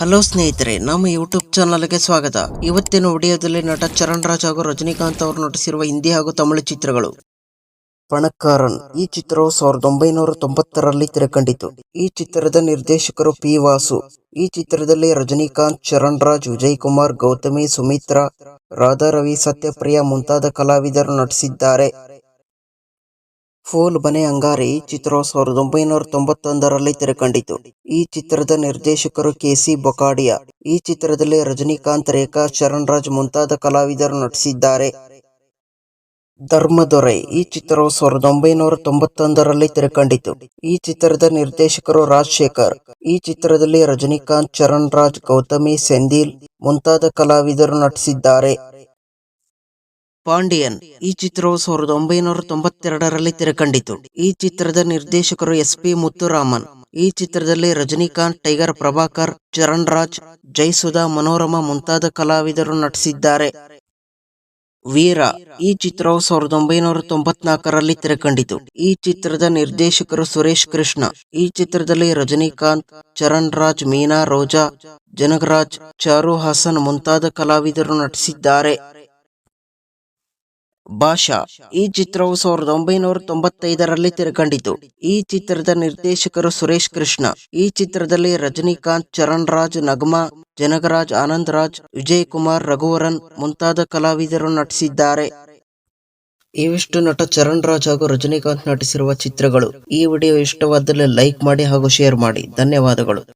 Hello ಸ್ನೇಹಿತರೆ, ನಮ್ಮ YouTube ಚಾನಲ್ಗೆ ಸ್ವಾಗತ. ಇವತ್ತಿನ ವಿಡಿಯೋದಲ್ಲಿ ನಟ ಚರಣ್ ರಾಜ್ ಹಾಗೂ ರಜನಿಕಾಂತ್ ಅವರು ನಟಿಸಿರುವ ಹಿಂದಿ ಹಾಗೂ ತಮಿಳು ಚಿತ್ರಗಳು. ಪಣಕಾರನ್ ಈ ಚಿತ್ರವು ಸಾವಿರದ ಒಂಬೈನೂರ ತೊಂಬತ್ತರಲ್ಲಿ ತೆರೆಕಂಡಿತು ಈ ಚಿತ್ರದ ನಿರ್ದೇಶಕರು ಪಿ ವಾಸು, ಈ ಚಿತ್ರದಲ್ಲಿ ರಜನಿಕಾಂತ್, ಚರಣ್ ರಾಜ್, ವಿಜಯ್ ಕುಮಾರ್, ಗೌತಮಿ, ಸುಮಿತ್ರಾ ರಾಧಾ ರವಿ ಸತ್ಯಪ್ರಿಯ ಮುಂತಾದ ಕಲಾವಿದರು ನಟಿಸಿದ್ದಾರೆ. ಫೂಲ್ ಬನೆ ಅಂಗಾರಿ ಚಿತ್ರವು ಸಾವಿರದ ಒಂಬೈನೂರ ತೊಂಬತ್ತೊಂದರಲ್ಲಿ ತೆರೆಕಂಡಿತು. ಈ ಚಿತ್ರದ ನಿರ್ದೇಶಕರು ಕೆಸಿ ಬೊಕಾಡಿಯಾ. ಈ ಚಿತ್ರದಲ್ಲಿ ರಜನಿಕಾಂತ್, ರೇಖಾ ಶರಣ್ ರಾಜ್ ಮುಂತಾದ ಕಲಾವಿದರು ನಟಿಸಿದ್ದಾರೆ. ಧರ್ಮದೊರೆ ಈ ಚಿತ್ರವು ಸಾವಿರದ ಒಂಬೈನೂರ ತೊಂಬತ್ತೊಂದರಲ್ಲಿ ತೆರೆಕಂಡಿತು. ಈ ಚಿತ್ರದ ನಿರ್ದೇಶಕರು ರಾಜಶೇಖರ್. ಈ ಚಿತ್ರದಲ್ಲಿ ರಜನಿಕಾಂತ್ ಚರಣ್ ರಾಜ್ ಗೌತಮಿ, ಸೆಂದಿಲ್ ಮುಂತಾದ ಕಲಾವಿದರು ನಟಿಸಿದ್ದಾರೆ. ಪಾಂಡಿಯನ್ ಈ ಚಿತ್ರವು ಸಾವಿರದ ಒಂಬೈನೂರ ತೊಂಬತ್ತೆರಡರಲ್ಲಿ ತೆರೆಕಂಡಿತು. ಈ ಚಿತ್ರದ ನಿರ್ದೇಶಕರು ಎಸ್ ಪಿ ಮುತ್ತುರಾಮನ್, ಈ ಚಿತ್ರದಲ್ಲಿ ರಜನಿಕಾಂತ್, ಟೈಗರ್ ಪ್ರಭಾಕರ್, ಚರಣ್ ರಾಜ್, ಜೈಸುಧಾ, ಮನೋರಮಾ ಮುಂತಾದ ಕಲಾವಿದರು ನಟಿಸಿದ್ದಾರೆ. ವೀರ ಈ ಚಿತ್ರವು ಸಾವಿರದ ಒಂಬೈನೂರ ತೊಂಬತ್ನಾಲ್ಕರಲ್ಲಿ ತೆರೆಕಂಡಿತು. ಈ ಚಿತ್ರದ ನಿರ್ದೇಶಕರು ಸುರೇಶ್ ಕೃಷ್ಣ, ಈ ಚಿತ್ರದಲ್ಲಿ ರಜನಿಕಾಂತ್, ಚರಣ್ ರಾಜ್, ಮೀನಾ ರೋಜಾ, ಜನಗರಾಜ್, ಚಾರು ಹಾಸನ್ ಮುಂತಾದ ಕಲಾವಿದರು ನಟಿಸಿದ್ದಾರೆ. ಭಾಷಾ ಈ ಚಿತ್ರವು ಸಾವಿರದ ಒಂಬೈನೂರ ತೊಂಬತ್ತೈದರಲ್ಲಿ ತೆರೆಕಂಡಿತು ಈ ಚಿತ್ರದ ನಿರ್ದೇಶಕರು ಸುರೇಶ್ ಕೃಷ್ಣ, ಈ ಚಿತ್ರದಲ್ಲಿ ರಜನಿಕಾಂತ್ ಚರಣ್ ರಾಜ್ ನಗಮಾ, ಜನಗರಾಜ್ ಆನಂದ್ ರಾಜ್ ವಿಜಯ್ ಕುಮಾರ್ ರಘುವರನ್ ಮುಂತಾದ ಕಲಾವಿದರು ನಟಿಸಿದ್ದಾರೆ. ಇವಿಷ್ಟು ನಟ ಚರಣ್ ರಾಜ್ ಹಾಗೂ ರಜನಿಕಾಂತ್ ನಟಿಸಿರುವ ಚಿತ್ರಗಳು. ಈ ವಿಡಿಯೋ ಇಷ್ಟವಾದಲ್ಲಿ ಲೈಕ್ ಮಾಡಿ ಹಾಗೂ ಶೇರ್ ಮಾಡಿ. ಧನ್ಯವಾದಗಳು.